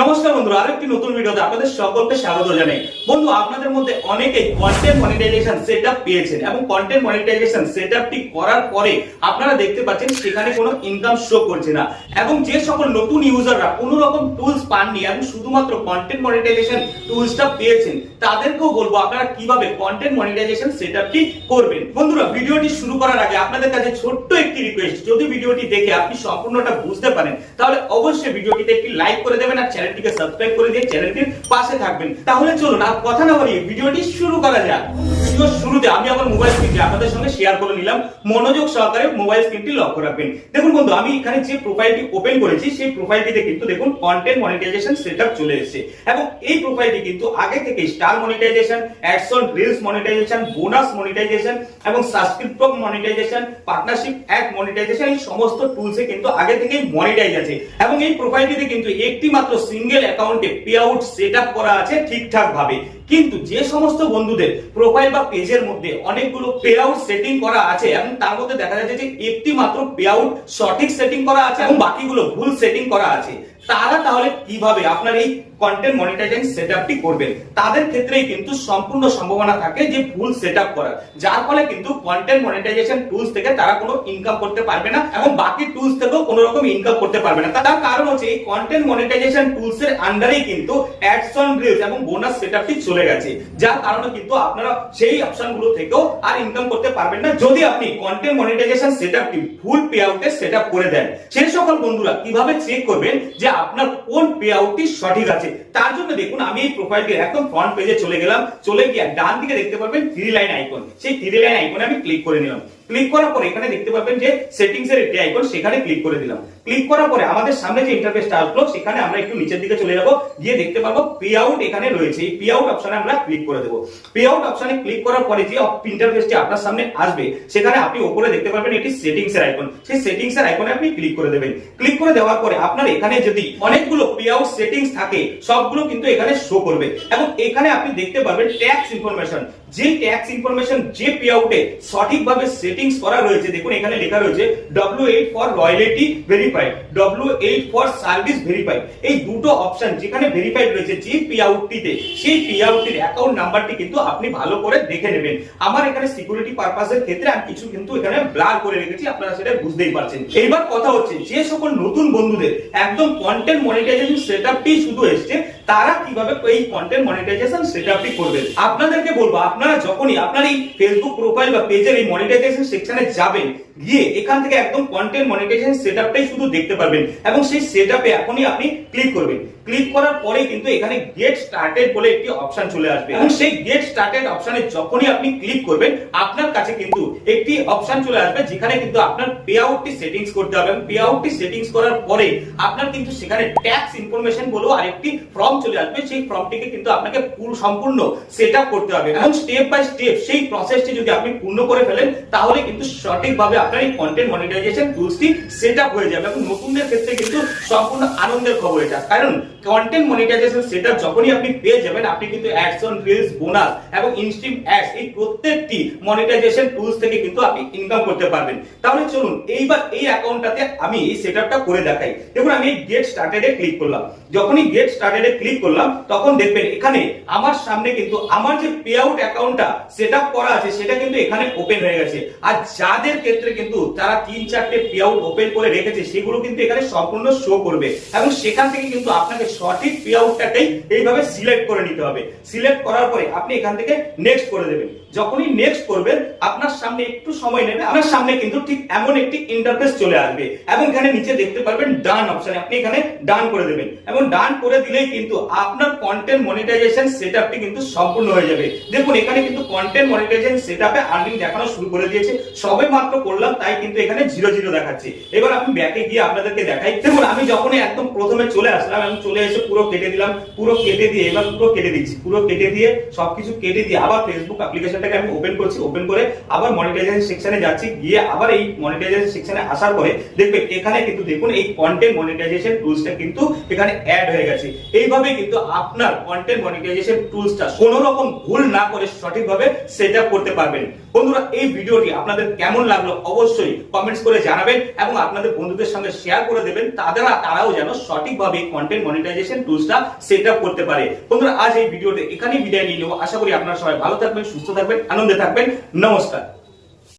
নমস্কার বন্ধুরা, আরেকটি নতুন ভিডিওতে আপনাদের সকলকে স্বাগত জানাই। বন্ধু, আপনাদের মধ্যে অনেকেই কন্টেন্ট মনিটাইজেশন সেটআপ পেয়েছেন এবং কন্টেন্ট মনিটাইজেশন সেটআপটি করার পরে আপনারা দেখতে পাচ্ছেন সেখানে কোনো ইনকাম শো করছে না। এবং যে সকল নতুন ইউজাররা কোনো রকম টুলস পাননি এবং শুধুমাত্র কন্টেন্ট মনিটাইজেশন টুলসটা পেয়েছেন, তাদেরকেও বলব আপনারা কীভাবে কন্টেন্ট মনিটাইজেশন সেটআপটি করবেন। বন্ধুরা, ভিডিওটি শুরু করার আগে আপনাদের কাছে ছোট্ট একটি রিকোয়েস্ট যদি ভিডিওটি দেখে আপনি সম্পূর্ণটা বুঝতে পারেন, তাহলে অবশ্যই ভিডিওটিতে একটি লাইক করে দেবেন আর চ্যানেলটিকে সাবস্ক্রাইব করে দিয়ে চ্যানেলটির পাশে থাকবেন। তাহলে চলুন আর কথা না বাড়িয়ে ভিডিওটি শুরু করা যাক। ভিডিওর শুরুতে আমি আমার মোবাইল স্ক্রিনটি আপনাদের সঙ্গে শেয়ার করে নিলাম। মনোযোগ সহকারে মোবাইল স্ক্রিনটি লক্ষ্য রাখবেন। দেখুন বন্ধু, আমি এখানে যে প্রোফাইলটি ওপেন করেছি, সেই প্রোফাইলটিতে কিন্তু দেখুন কন্টেন্ট মনিটাইজেশন সেটআপ চলে এসেছে। এবং এই প্রোফাইলটি কিন্তু আগে থেকে star monetization ads on reels monetization bonus monetization এবং subscription monetization partnership ad monetization এই সমস্ত টুলসে কিন্তু আগে থেকেই মনিটাইজ আছে। এবং এই প্রোফাইলটিতে কিন্তু একটি মাত্র সিঙ্গেল অ্যাকাউন্টে পে আউট সেট করা আছে ঠিকঠাক ভাবে কিন্তু যে সমস্ত বন্ধুদের প্রোফাইল বা পেজের মধ্যে অনেকগুলো পে আউট সেটিং করা আছে এবং তার মধ্যে দেখা যাচ্ছে যে একটি মাত্র পে আউট সঠিক সেটিং করা আছে এবং বাকিগুলো ভুল সেটিং করা আছে, তারা তাহলে কীভাবে আপনার এই কন্টেন্ট মনিটাইজেশন সেটআপটি করবেন? তাদের ক্ষেত্রেই কিন্তু সম্পূর্ণ সম্ভাবনা থাকে যে ভুল সেটআপ করার। যার ফলে কিন্তু কন্টেন্ট মনিটাইজেশন টুলস থেকে তারা কোনো ইনকাম করতে পারবে না এবং বাকি টুলস থেকেও কোনো রকম ইনকাম করতে পারবে না। তার কারণ হচ্ছে এই কন্টেন্ট মনিটাইজেশন টুলস এর আন্ডারেই কিন্তু অ্যাডস অন রিলস এবং বোনাস সেটআপটি চলে গেছে। যার কারণে কিন্তু আপনারা সেই অপশনগুলো থেকেও আর ইনকাম করতে পারবেন না। যদি আপনি কন্টেন্ট মনিটাইজেশন সেটআপটি ফুল পে আউটে সেটআপ করে দেন সেই সকল বন্ধুরা কীভাবে চেক করবেন যে আপনার কোন পে আউটটি সঠিক আছে? তার জন্য দেখুন, আমি এই প্রোফাইলটি একদম ফ্রন্ট পেজে চলে গেলাম। চলে গিয়ে ডান দিকে দেখতে পারবেন থ্রি লাইন আইকন সেই থ্রি লাইন আইকনে আমি ক্লিক করে নিলাম। ক্লিক করার পরে এখানে দেখতে পাবেন যে সেটিংস এর একটি আইকন সেখানে ক্লিক করে দিলাম। ক্লিক করার পরে আমাদের সামনে যে ইন্টারফেসটা আসলো, সেখানে আমরা একটু নিচের দিকে চলে যাব। গিয়ে দেখতে পাবো পে আউট এখানে রয়েছে। এই পে আউট অপশনে আমরা ক্লিক করে দেবো। পে আউট অপশনে ক্লিক করার পরে যে ইন্টারফেসটি আপনার সামনে আসবে, সেখানে আপনি উপরে দেখতে পারবেন এটি সেটিংস এর আইকন সেই সেটিংস এর আইকনে আপনি ক্লিক করে দেবেন। ক্লিক করে দেওয়ার পরে আপনার এখানে যদি অনেকগুলো পে আউট সেটিংস থাকে, সবগুলো কিন্তু এখানে শো করবে। এবং এখানে আপনি দেখতে পারবেন ট্যাক্স ইনফরমেশন যে ট্যাক্স ইনফরমেশন যে পে আউটে সঠিকভাবে সেটিংস করা রয়েছে, দেখুন এখানে লেখা রয়েছে W8 for royalty verified W8 for service verified এই দুটো অপশন যেখানে ভেরিফাইড রয়েছে, যে পে আউটটিতে সেই পে আউটটির অ্যাকাউন্ট নাম্বারটি কিন্তু আপনি ভালো করে দেখে নেবেন। আমার এখানে সিকিউরিটি পারপাসের ক্ষেত্রে আমি কিছু কিন্তু এখানে ব্লার করে রেখেছি, আপনারা সেটা বুঝতেই পারছেন। এইবার কথা হচ্ছে, যে সকল নতুন বন্ধুদের একদম কন্টেন্ট মনিটাইজেশন সেটআপটি শুধু এসছে, তারা কীভাবে এই কন্টেন্ট মনিটাইজেশন সেটআপটি করবেন আপনাদেরকে বলব আপনারা যখনই আপনার এই ফেসবুক প্রোফাইল বা পেজের এই মনিটাইজেশন সেকশনে যাবেন, গিয়ে এখান থেকে একদম কন্টেন্ট মনিটাইজেশন সেটআপটাই শুধু দেখতে পারবেন এবং সেই সেটআপে এখনই আপনি ক্লিক করবেন। ক্লিক করার পরে কিন্তু এখানে গেট স্টার্টেড বলে একটি অপশন চলে আসবে এবং সেই গেট স্টার্টেড অপশনে যখনই আপনি ক্লিক করবেন, আপনার কাছে কিন্তু একটি অপশন চলে আসবে যেখানে কিন্তু আপনার পে আউটটি সেটিংস করতে হবে এবং পে আউটটি সেটিংস করার পরে আপনার কিন্তু সেখানে ট্যাক্স ইনফরমেশন বলেও আরেকটি ফর্ম চলে আসবে। সেই ফর্মটিকে কিন্তু আপনাকে পুরো সম্পূর্ণ সেটআপ করতে হবে এবং স্টেপ বাই স্টেপ সেই প্রসেসটি যদি আপনি পূর্ণ করে ফেলেন, তাহলে কিন্তু সঠিকভাবে আপনার এই কন্টেন্ট মনিটাইজেশন টুলসটি সেটআপ হয়ে যাবে এবং নতুনদের ক্ষেত্রে কিন্তু সম্পূর্ণ আনন্দের খবর এটা। কারণ কন্টেন্ট মনিটাইজেশন সেটআপ যখনই আপনি পেয়ে যাবেন, আপনি কিন্তু অ্যাডস অন রিলস বোনাস এবং ইনস্ট্রিম অ্যাডস এই প্রত্যেকটি মনিটাইজেশন টুলস থেকে কিন্তু আপনি ইনকাম করতে পারবেন। তাহলে চলুন, এইবার এই অ্যাকাউন্টটাতে আমি এই সেটআপটা করে দেখাই। দেখুন, আমি গেট স্টার্টেডে ক্লিক করলাম। যখনই গেট স্টার্টেডে ক্লিক করলাম, তখন দেখবেন এখানে আমার সামনে কিন্তু আমার যে পে আউট অ্যাকাউন্টটা সেটআপ করা আছে, সেটা কিন্তু এখানে ওপেন হয়ে গেছে। আর যাদের ক্ষেত্রে কিন্তু তারা তিন চারটে পে আউট ওপেন করে রেখেছে, সেগুলো কিন্তু এখানে সম্পূর্ণ শো করবে। এবং সেখান থেকে কিন্তু আপনাকে সঠিক পে আউটটাকেই এইভাবে সিলেক্ট করে নিতে হবে। সিলেক্ট করার পরে আপনি এখান থেকে নেক্সট করে দেবেন। যখনই নেক্সট করবেন, আপনার সামনে একটু সময় নেবে, আপনার সামনে কিন্তু ঠিক এমন একটি ইন্টারফেস চলে আসবে। এবং এখানে নিচে দেখতে পারবেন ডান অপশনে আপনি এখানে ডান করে দেবেন। এবং ডান করে দিলেই কিন্তু আপনার কন্টেন্ট মনিটাইজেশন সেটআপটি কিন্তু সম্পূর্ণ হয়ে যাবে। দেখুন এখানে কিন্তু কন্টেন্ট মনিটাইজেশন সেটআপে আর্নিং দেখানো শুরু করে দিয়েছে। সবে মাত্র করলাম, তাই কিন্তু এখানে জিরো জিরো দেখাচ্ছে। এবার আমি ব্যাকে গিয়ে আপনাদেরকে দেখাই। দেখুন, আমি যখনই একদম প্রথমে চলে আসলাম, আমি চলে এসে পুরো কেটে দিলাম, পুরো কেটে দিয়ে, এবার পুরো কেটে দিচ্ছি। পুরো কেটে দিয়ে, সবকিছু কেটে দিয়ে আবার ফেসবুক অ্যাপ্লিকেশনটাকে আমি ওপেন করছি ওপেন করে আবার মনিটাইজেশন সেকশনে যাচ্ছি। গিয়ে আবার এই মনিটাইজেশন সেকশনে আসার পরে দেখবেন, এখানে কিন্তু দেখুন, এই কন্টেন্ট মনিটাইজেশন টুলসটা কিন্তু এখানে অ্যাড হয়ে গেছে। এইভাবে কিন্তু আপনার কন্টেন্ট মনিটাইজেশন টুলসটা কোনো রকম ভুল না করে সঠিকভাবে সেট করতে পারবেন। বন্ধুরা, এই ভিডিওটি আপনাদের কেমন লাগল অবশ্যই কমেন্টস করে জানাবেন এবং আপনাদের বন্ধুদের সঙ্গে শেয়ার করে দেবেন তাদের তারাও যেন সঠিকভাবে কন্টেন্ট মনিটাইজেশন টুলসটা সেট করতে পারে। বন্ধুরা, আজ এই ভিডিওতে এখানেই বিদায় নিয়ে নেব। আশা করি আপনারা সবাই ভালো থাকবেন, সুস্থ থাকবেন, আনন্দে থাকবেন। নমস্কার।